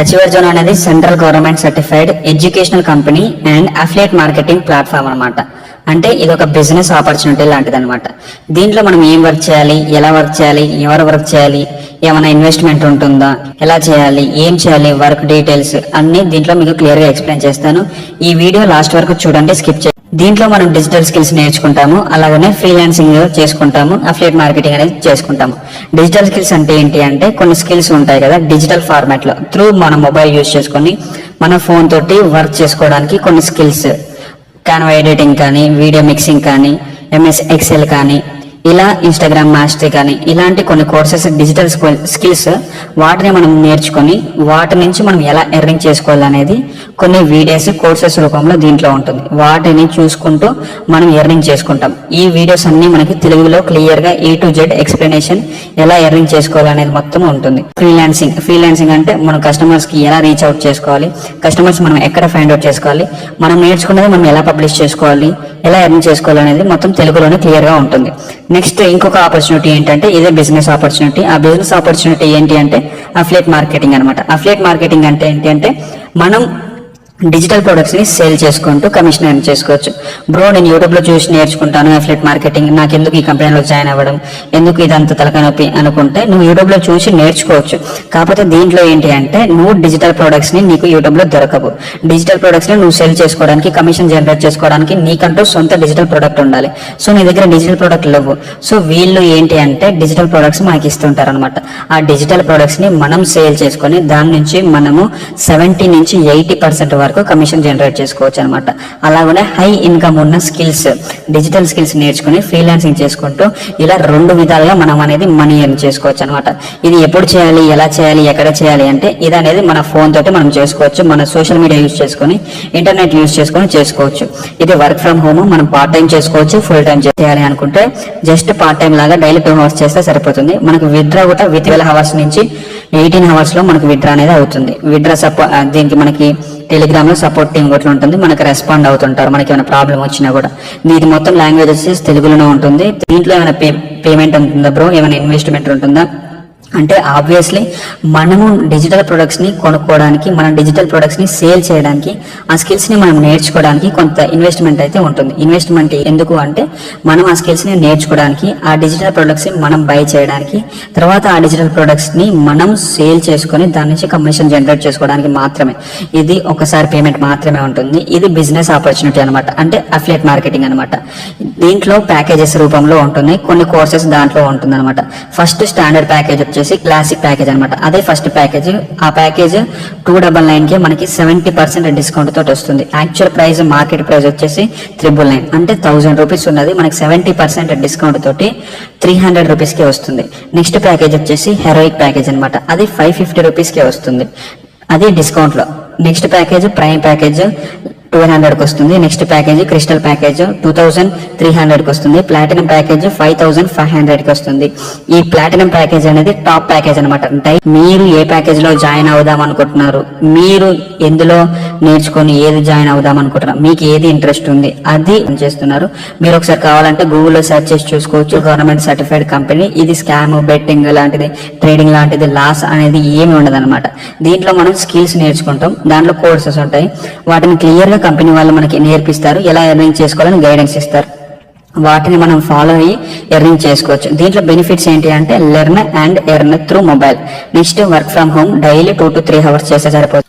Achiever zone అనేది central government certified educational company and affiliate marketing platform అన్నమాట. అంటే ఇది ఒక బిజినెస్ ఆపర్చునిటీ లాంటిది అనమాట దీంట్లో మనం ఏం వర్క్ చేయాలి ఎలా వర్క్ చేయాలి ఎవరు వర్క్ చేయాలి ఏమైనా ఇన్వెస్ట్మెంట్ ఉంటుందా ఎలా చేయాలి ఏం చేయాలి వర్క్ డీటెయిల్స్ అన్ని దీంట్లో మీకు క్లియర్గా ఎక్స్ప్లెయిన్ చేస్తాను. ఈ వీడియో లాస్ట్ వరకు చూడండి స్కిప్ చేయండి. దీంట్లో మనం డిజిటల్ స్కిల్స్ నేర్చుకుంటాము అలాగనే ఫ్రీలాన్సింగ్ చేసుకుంటాము అఫ్లేట్ మార్కెటింగ్ అనేది చేసుకుంటాము. డిజిటల్ స్కిల్స్ అంటే ఏంటి అంటే కొన్ని స్కిల్స్ ఉంటాయి కదా డిజిటల్ ఫార్మాట్లో. త్రూ మన మొబైల్ యూజ్ చేసుకొని మన ఫోన్ తోటి వర్క్ చేసుకోవడానికి కొన్ని స్కిల్స్ కాన్వా ఎడిటింగ్ కానీ వీడియో మిక్సింగ్ కానీ ఎంఎస్ ఎక్సెల్ కానీ ఇలా ఇన్స్టాగ్రామ్ మాస్టరీ కానీ ఇలాంటి కొన్ని కోర్సెస్ డిజిటల్ స్కిల్స్ వాటిని మనం నేర్చుకొని వాటి నుంచి మనం ఎలా ఎర్నింగ్ చేసుకోవాలనేది కొన్ని వీడియోస్ కోర్సెస్ రూపంలో దీంట్లో ఉంటుంది. వాటిని చూసుకుంటూ మనం ఎర్నింగ్ చేసుకుంటాం. ఈ వీడియోస్ అన్ని మనకి తెలుగులో క్లియర్గా ఏ టు జెడ్ ఎక్స్ప్లెనేషన్ ఎలా ఎర్నింగ్ చేసుకోవాలనేది మొత్తం ఉంటుంది. ఫ్రీలాన్సింగ్ ఫ్రీలాన్సింగ్ అంటే మనం కస్టమర్స్కి ఎలా రీచ్ అవుట్ చేసుకోవాలి కస్టమర్స్ మనం ఎక్కడ ఫైండ్ అవుట్ చేసుకోవాలి మనం నేర్చుకున్నది మనం ఎలా పబ్లిష్ చేసుకోవాలి ఎలా ఎర్నింగ్ చేసుకోవాలి అనేది మొత్తం తెలుగులోనే క్లియర్గా ఉంటుంది. నెక్స్ట్ ఇంకొక ఆపర్చునిటీ ఏంటంటే ఇదే బిజినెస్ ఆపర్చునిటీ ఆ బిజినెస్ ఆపర్చునిటీ ఏంటి అంటే అఫ్లేట్ మార్కెటింగ్ అనమాట అఫ్లేట్ మార్కెటింగ్ అంటే ఏంటి అంటే మనం డిజిటల్ ప్రొడక్ట్స్ని సేల్ చేసుకుంటూ కమిషన్ ఎర్న్ చేసుకోవచ్చు? బ్రో నేను యూట్యూబ్లో చూసి నేర్చుకుంటాను అఫ్లెట్ మార్కెటింగ్ నాకు ఎందుకు ఈ కంపెనీలో జాయిన్ అవ్వడం? ఎందుకు ఇదంతా తలకాయ నొప్పి అనుకుంటే నువ్వు యూట్యూబ్లో చూసి నేర్చుకోవచ్చు. కాకపోతే దీంట్లో ఏంటి అంటే నువ్వు డిజిటల్ ప్రొడక్ట్స్ని నీకు యూట్యూబ్లో దొరకవు. డిజిటల్ ప్రొడక్ట్స్ని నువ్వు సేల్ చేసుకోవడానికి కమిషన్ జనరేట్ చేసుకోవడానికి నీకంటూ సొంత డిజిటల్ ప్రొడక్ట్ ఉండాలి. సో నీ దగ్గర డిజిటల్ ప్రొడక్ట్ లేవు. సో వీళ్ళు ఏంటి అంటే డిజిటల్ ప్రొడక్ట్స్ మనకి ఇస్తుంటారు అనమాట ఆ డిజిటల్ ప్రొడక్ట్స్ని మనం సేల్ చేసుకొని దాని నుంచి మనము సెవెంటీ నుంచి ఎయిటీ పర్సెంట్ వరకు కమిషన్ జనరేట్ చేసుకోవచ్చు అనమాట అలాగనే హై ఇన్కమ్ ఉన్న స్కిల్స్ డిజిటల్ స్కిల్స్ నేర్చుకుని ఫ్రీలాన్సింగ్ చేసుకుంటూ ఇలా రెండు విధాలుగా మనం అనేది మనీ ఎర్న్ చేసుకోవచ్చు అనమాట ఇది ఎప్పుడు చేయాలి ఎలా చేయాలి ఎక్కడ చేయాలి అంటే ఇది అనేది మన ఫోన్ తోటి మనం చేసుకోవచ్చు. మన సోషల్ మీడియా యూస్ చేసుకొని ఇంటర్నెట్ యూస్ చేసుకొని చేసుకోవచ్చు. ఇది వర్క్ ఫ్రమ్ హోమ్ మనం పార్ట్ టైం చేసుకోవచ్చు ఫుల్ టైం చేయాలి అనుకుంటే జస్ట్ పార్ట్ టైం లాగా డైలీ టూ అవర్స్ చేస్తే సరిపోతుంది. మనకు విత్డ్రా కూడా విత్ ట్వెల్వ్ అవర్స్ నుంచి ఎయిటీన్ అవర్స్లో మనకు విడ్రా అనేది అవుతుంది. విడ్రా సపో దీనికి మనకి టెలిగ్రామ్లో సపోర్ట్ టీం కూడా ఉంటుంది. మనకి రెస్పాండ్ అవుతుంటారు. మనకి ఏమైనా ప్రాబ్లం వచ్చినా కూడా. దీనికి మొత్తం లాంగ్వేజ్ వచ్చేసి తెలుగులోనే ఉంటుంది. దీంట్లో ఏమైనా పే పేమెంట్ ఉంటుందా బ్రో ఏమైనా ఇన్వెస్ట్మెంట్ ఉంటుందా? అంటే ఆబ్వియస్లీ మనము డిజిటల్ ప్రొడక్ట్స్ని కొనుక్కోవడానికి మన డిజిటల్ ప్రొడక్ట్స్ని సేల్ చేయడానికి ఆ స్కిల్స్ని మనం నేర్చుకోవడానికి కొంత ఇన్వెస్ట్మెంట్ అయితే ఉంటుంది. ఇన్వెస్ట్మెంట్ ఎందుకు అంటే మనం ఆ స్కిల్స్ని నేర్చుకోవడానికి ఆ డిజిటల్ ప్రొడక్ట్స్ని మనం బై చేయడానికి తర్వాత ఆ డిజిటల్ ప్రొడక్ట్స్ని మనం సేల్ చేసుకొని దాని నుంచి కమిషన్ జనరేట్ చేసుకోవడానికి మాత్రమే. ఇది ఒకసారి పేమెంట్ మాత్రమే ఉంటుంది. ఇది బిజినెస్ ఆపర్చునిటీ అనమాట అంటే అఫిలియేట్ మార్కెటింగ్ అనమాట దీంట్లో ప్యాకేజెస్ రూపంలో ఉంటుంది. కొన్ని కోర్సెస్ దాంట్లో ఉంటుంది అనమాట ఫస్ట్ స్టాండర్డ్ ప్యాకేజ్ వచ్చేసి క్లాసిక్ ప్యాకేజ్ అనమాట అదే ఫస్ట్ ప్యాకేజ్ ఆ ప్యాకేజ్ టూ డబల్ నైన్కి మనకి సెవెంటీ పర్సెంట్ డిస్కౌంట్ తోటి వస్తుంది. యాక్చువల్ ప్రైస్ మార్కెట్ ప్రైస్ వచ్చేసి త్రిబుల్ నైన్ అంటే థౌసండ్ రూపీస్ ఉన్నది మనకి సెవెంటీ పర్సెంట్ డిస్కౌంట్ తోటి త్రీ హండ్రెడ్ రూపీస్కి వస్తుంది. నెక్స్ట్ ప్యాకేజ్ వచ్చేసి హెరోయిక్ ప్యాకేజ్ అనమాట అది ఫైవ్ ఫిఫ్టీ రూపీస్కి వస్తుంది. అది డిస్కౌంట్లో. Next package prime package twelve హండ్రెడ్కి వస్తుంది. Next package crystal package two thousand three హండ్రెడ్కి వస్తుంది. Platinum package five thousand five హండ్రెడ్కి వస్తుంది. ఈ ప్లాటినం ప్యాకేజ్ అనేది టాప్ ప్యాకేజ్ అనమాట అంటే మీరు ఏ ప్యాకేజ్లో జాయిన్ అవుదాం అనుకుంటున్నారు మీరు ఎందులో నేర్చుకొని ఏది జాయిన్ అవుదాం అనుకుంటున్నారు మీకు ఏది ఇంట్రెస్ట్ ఉంది అది చేస్తున్నారు. మీరు ఒకసారి కావాలంటే గూగుల్లో సెర్చ్ చేసి చూసుకోవచ్చు. గవర్నమెంట్ సర్టిఫైడ్ కంపెనీ ఇది స్కామ్ బెట్టింగ్ లాంటిది ట్రేడింగ్ లాంటిది లాస్ అనేది ఏమి ఉండదు అనమాట దీంట్లో మనం స్కిల్స్ నేర్చుకుంటాం. దాంట్లో కోర్సెస్ ఉంటాయి. వాటిని క్లియర్గా కంపెనీ వాళ్ళు మనకి నేర్పిస్తారు ఎలా ఎర్నింగ్ చేసుకోవాలని గైడెన్స్ ఇస్తారు. వాటిని మనం ఫాలో అయ్యి ఎర్నింగ్ చేసుకోవచ్చు. దీంట్లో బెనిఫిట్స్ ఏంటి అంటే learn and earn through mobile next work from home daily two to three hours చేస్తే సరిపోతుంది.